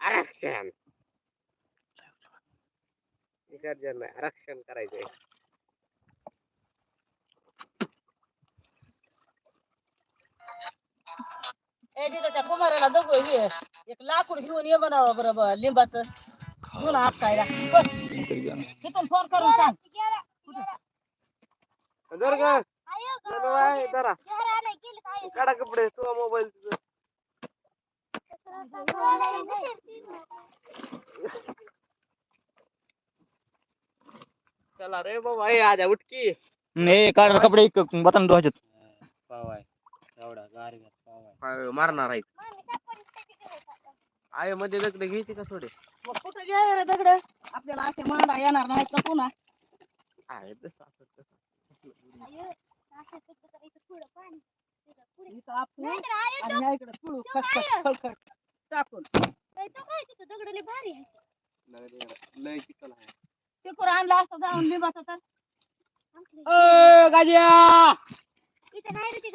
आरक्षण. विसर्जन नाही आरक्षण करायचंय. ए तिथं त्या कुमाराला दोघं हे एक लाकूड घेऊन ये म्हणावं बरोबर लिंबाचं. घेऊन आपटायला बस. तिथून फोन करून सांग. जर का जरा काढा कपडे तुझा मोबाईल चला रे बाबा हे आजा उठकी. नाही काढ कपडे बटन धुवायचे पावाय एवढा गार पावाय. मारणार आहे. आहे मध्ये दगड घ्यायची का थोडे? मग कुठं घ्यायला रे दगड? आपल्याला असे मांडा येणार नाहीत का पुन्हा? आहे तसं असं तसं. इथं आपण आणि ह्या इकडे तुळू खसखस खळखळ टाकून. लय चिकल आहे. आणला असतं जाऊन लिंबाचं तर. अ, गाज्या! नाही ती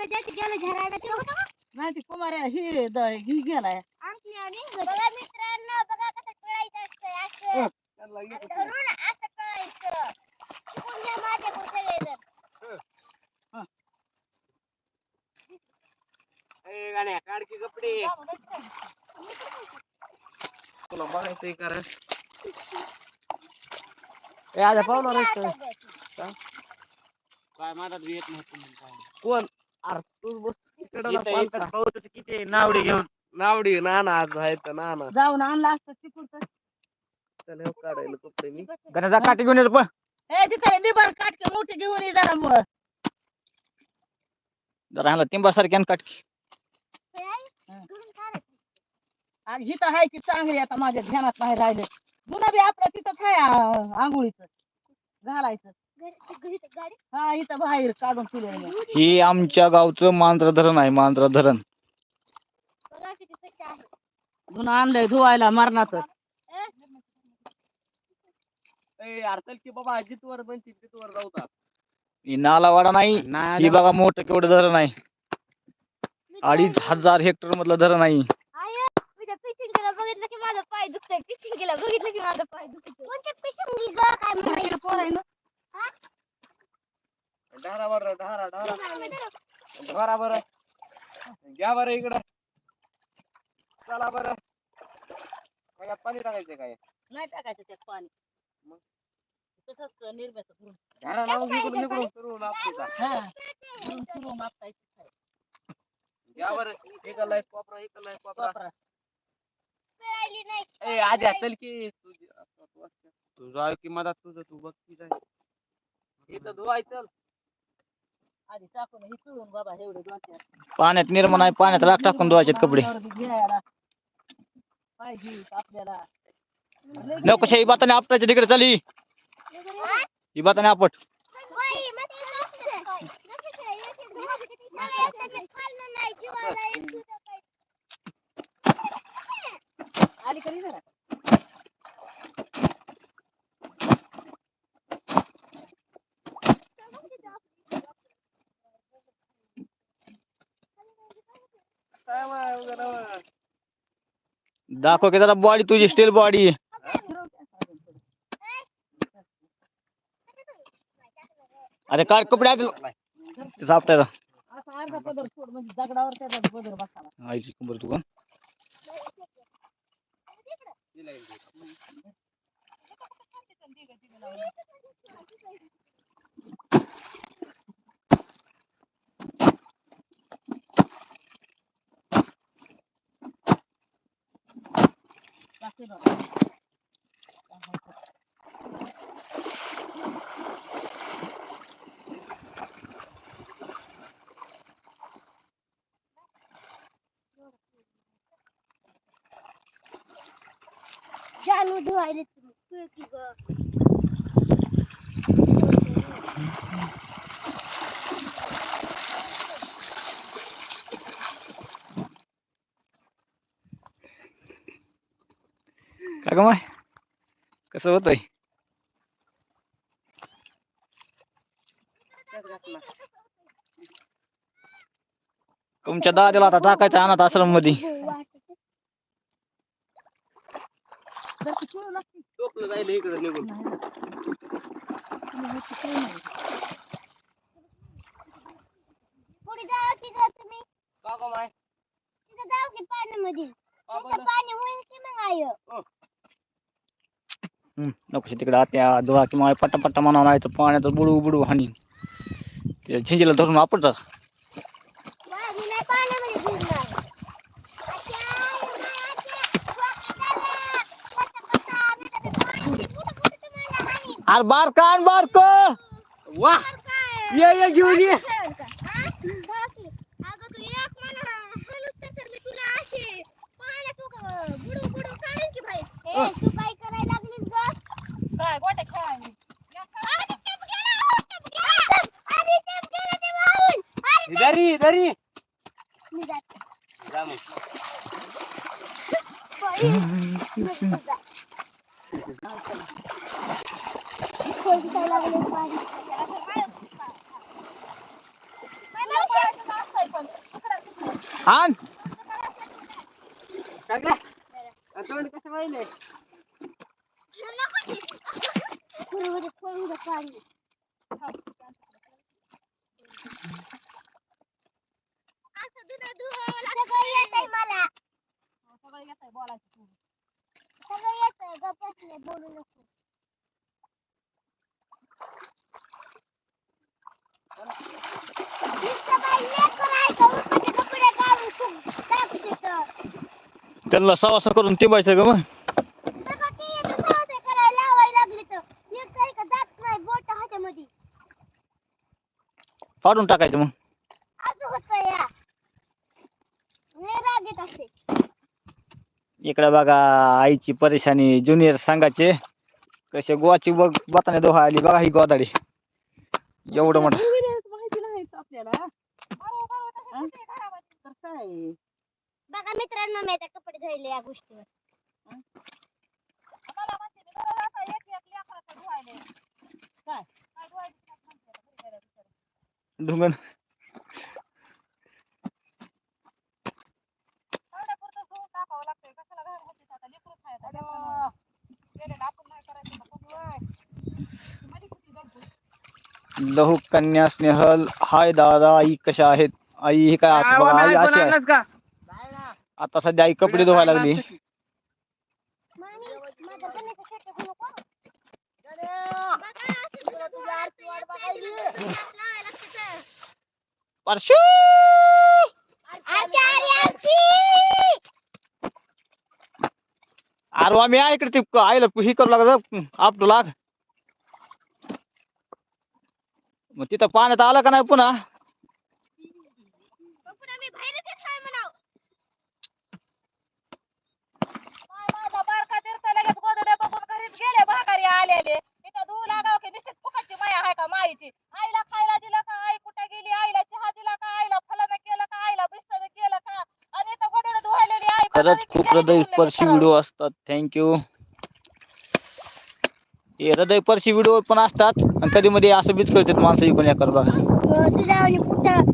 कुमाऱ्या ही द- ही गेलाय. येत नाही. ए गाड्या काढ की कपडे. तुला बघायचंय का रे? ए आजा पाहुणा रे काय बी येत काय. कोण? अरे तू बस. ना इथं- किती आहे, नावडी घेऊन. नावडी आज आहे तर नाना. जाऊन आणला असतं तिकडचं. चल हे काढायला मी? काठी घेऊन येतो पण ए तिथं लिंबार काटके मोठी घेऊन ये जरा मग. जरा ह्याला टिंबासारखी काटकी आणि हिथं आहे की चांगली आता माझ्या ध्यानात नाही राहिले. जुनं बी आपलं तिथंच आहे आ- आंघोळीचं. घालायचं. हा इथं बाहेर काढून ठेवलेलं मी. ही आमच्या गावचं मांजरा धरण आहे मांजरा धरण. जुनं आणलंय धुवायला मरणाचं. ही नालावाडा नाही नाही ही बघा मोठं केवढं धरण आहे. अडीच हजार हेक्टर मधलं धरण आहे. बघितलं की माझा पाय दुखतोय. पिचिंग केला बघितलं की माझा पाय दुखतोय. ढारा बर ढारा ढारा. ढारा बर. घ्या बरं इकडं. चला बरं. मग पाणी टाकायचं काय? नाही टाकायचं त्यात पाणी. मग? तसंच निर्म्याचं भरून झाडा लावून इकडून इकडून सुरू आपलीचा हा. सुरू मापटायचं घ्या बरं. इकडला एक कोपरा इकडला एक कोपरा. कोपरा. राहिली नाही ए आजा चल की. तुझी तू जाऊ की मधात तुझं? तू बघ की जाय इथं धुवाय चल. आधी टाकून हे पिळून बाबा एवढे दोन चार पाण्यात निर्माण आहे पाण्यात राख टाकून धुवायचे कपडे. घ्यायला पाहिजे आपल्याला. लोकशाही बाताने आपटायच्या तिकडे चाली. ही बाताने आपट. बाई, मग ते नसतं. नसतं ते. एक- एक दिवस किती मला येतं मी खाल्लं नाही, जीवाला एक सुद्धा काही. आली कधी जरा काय माय वगैरे वा. दाखव की जरा बॉडी तुझी स्टील बॉडी अरे काढ कपडे आधी आपटायला असा अर्धा पदर सोड म्हणजे दगडावर त्याचा पदर बसावा आईची कंबर तू का? तिला एक दे. टाकते बघा. जानू धुवायला तुम्ही. तू की गं. काय का माय? कसं होतंय? तुमच्या दादाला आता टाकायचं अनाथ आश्रममध्ये. पुढे जावा की गं तुम्ही? का गं माय? तिथं जाऊ की पाण्यामध्ये. तिथं? पाणी होईल की मग आय नको तिकडे आत्या धुवा किंवा पट्टा पट्टा म्हणावं नाही तर पाण्यात बुडू बुडू हानी. ते झिंजीला धरून आत्या, अरे बार कान बार वा ये ये घेऊन ये. अरे दरी दरी मी जाते जा मग. बाई मस्त जा. कोण काय लागले पाणी आण काय गं? आ, तोंड कसं पाहिलंय बरोबर पळून पाणी त्यांना सवासा करून टिंबायचं ग मग? सगळं ते मग सावते करायला लावायला लागले तर एक तरी का जात नाही बोट हातामध्ये फाडून टाकायचं मग असं होतं या लय राग येत असते इकडे बघा आईची परेशानी ज्युनियर संघाचे. कसे गोवाची बघ बताने दोहा आली बघा ही गोदाडी. एवढं मोठं. विहिरीत माहिती नाही आपल्याला? तर काय बघा मित्रांनो मी आता कपडे धुवायले या गोष्टीवर. मला म्हणते मी दररोज आता एक एक लेकराचं धुवायले. काय? काय धुवायचं काय म्हणते आता, घरी गेल्यावर विचारू. ढुंगण तेवढ्यापुरतं धुवून टाकावं लागतंय. कशाला घाण होतीस आता? लेकरूच आहे आता. लेकरांना गेलेलं आपण नाही करायचं का? बघू बाय. मध्ये किती गडबड. लहू कन्या स्नेहल हाय दादा आई कशा आहेत? आई ही काय आता बघा आई अशी आहे. का आता सध्या आई कपडे धुवायला लागली. आरती. परशू! अरे मी आहे इकडे ते आईला ही करू लागत आपटू लाग. मग तिथं पाण्यात आलं का नाही पुन्हा? आईला खायला दिलं का? आई कुठे गेली? आईला चहा दिला का? आईला फलानं केलं का? आईला बिस्तर केलं का? आणि खरंच खूप गेली हृदय निघून लगेच स्पर्शी सरळ. व्हिडिओ असतात. थँक्यू हे हृदय स्पर्शी व्हिडिओ पण असतात आणि कधी मध्ये असं बीच करतात माणसं इकडून याकर बघा कुठं?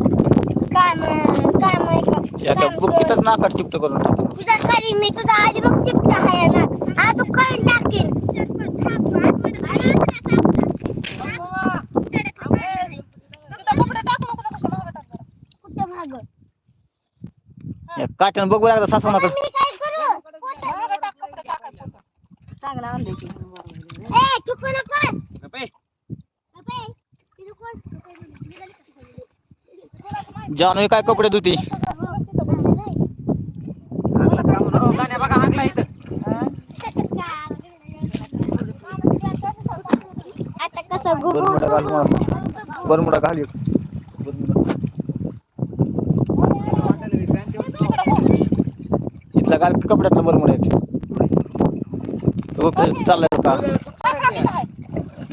काय म्हण काय एका बुक्कीतच नाकात चिपट करून टाकतो तुझा करी मी तुझा आधी बघ चिपटा आहे ना. हा तू करून टाकीन. टाकू टाक. कुठं या काट्यानं बघू लागतं सासू नका मी काय करू? मागं टाक कपडे टाकायचं चांगलं की. ए चुकू नको गप्पे. अबे, तिथं कोण? निघाली का तिकडे? जानू काय कपडे धुती गाण्या बघा आणला इथं आता कसं गुगु बरमुडा घाल मला बरमुडा घाल एक. बरमुडा. इथला घाल कपड्यातला बरमुडा एक. तो चाललाय का हम्म, घाल की. तुम्हाला कला दाखवू का मी कला?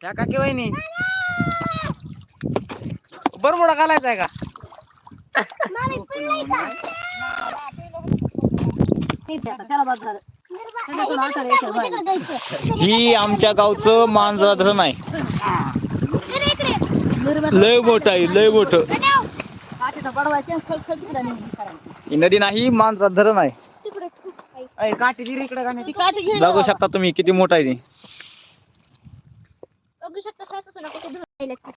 त्या का बरमुडा घालायचा पडलंय का? ही आमच्या गावचं मांजरा धरण आहे. लय मोठं आहे लय मोठं. ही नदी नाही मांजरा धरण आहे. तिकडे. अय काठी गिरी इकडे गाण्याची. बघू शकता तुम्ही किती मोठं आहे ते. बघू शकता सासू सुना कुठे धुवायला